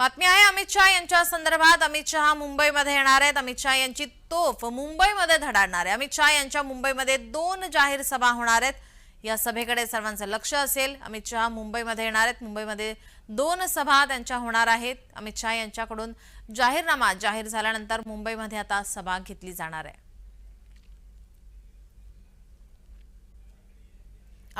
बातमी आहे अमित शहा यांच्या संदर्भात. अमित शहा मुंबईमध्ये येणार आहेत. अमित शहा यांची तोफ मुंबईमध्ये धडाडणार आहे. अमित शहा यांच्या मुंबईमध्ये दोन जाहीर सभा होणार आहेत. या सभेकडे सर्वांचं लक्ष असेल. अमित शहा मुंबईमध्ये येणार आहेत. मुंबईमध्ये दोन सभा त्यांच्या होणार आहेत. अमित शहा यांच्याकडून जाहीरनामा जाहीर झाल्यानंतर मुंबईमध्ये आता सभा घेतली जाणार आहे.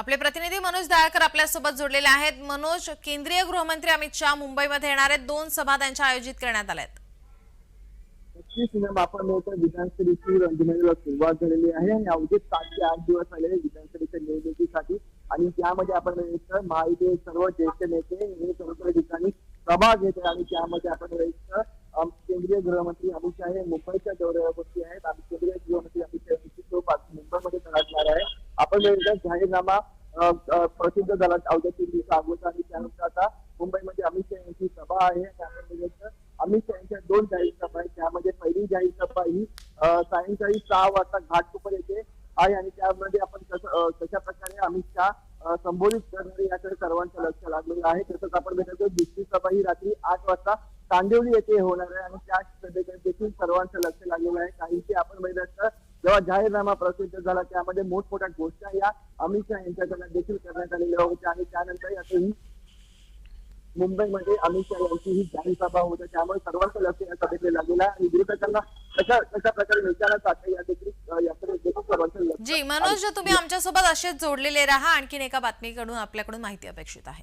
आपले प्रतिनिधी मनोज दयाळकर आपल्यासोबत जोडलेले आहेत. मनोज केंद्रीय गृहमंत्री अमित शहा मुंबईमध्ये येणार आहेत. दोन सभा त्यांच्या आयोजित करण्यात आल्या आहेत. आपण विधानसभेची रंगमेळीला सुरुवात झालेली आहे आणि अवघे सात ते आठ दिवस आलेले विधानसभेच्या निवडणुकीसाठी. आणि त्यामध्ये आपण बघितलं महायुतीचे सर्व ज्येष्ठ नेते हे सर्व ठिकाणी सभा घेत आहेत आणि त्यामध्ये आपण बघितलं केंद्रीय गृहमंत्री अमित शहा हे मुंबईच्या दौऱ्यावरती आहेत. आणि केंद्रीय गृहमंत्री अमित शहा यांची तो आज मुंबईमध्ये धडकणार आहे आपण बघितलं जाहीरनामा प्रसिद्ध झाला अवघ्या तीन दिवसा अगोदर आणि त्यानंतर आता मुंबईमध्ये अमित शहा यांची सभा आहे. आणि अमित शहा यांच्या दोन जाहीर सभा आहेत. त्यामध्ये पहिली जाहीर सभा ही सायंकाळी सहा वाजता घाटकोपर येथे आहे आणि त्यामध्ये आपण कसं कशा प्रकारे अमित शहा संबोधित करणारे याकडे सर्वांचं लक्ष लागलेलं आहे. तसंच आपण भेटतो दुसरी सभा ही रात्री आठ वाजता कांदिवली येथे होणार आहे आणि त्या सभेकडे देखील सर्वांचं लक्ष लागलेलं आहे. काहींची आपण बघितलं जेव्हा जाहीरनामा प्रसिद्ध झाला त्यामध्ये मोठमोठ्या गोष्टी या अमित शहा यांच्याकडनं देखील करण्यात आलेल्या होत्या आणि त्यानंतर आता ही मुंबईमध्ये अमित शहा यांची ही जाहीर सभा होते. त्यामुळे सर्वांचं लक्ष या सभेकडे लागलेलं आहे. आणि विरोधकांना कशा कशा प्रकारे विचारात टाकता या देखील अ, याकडे देखील सर्वांचं लक्ष जी मनोज तुम्ही आमच्यासोबत असेच जोडलेले राहा. आणखीन एका बातमीकडून आपल्याकडून माहिती अपेक्षित आहे.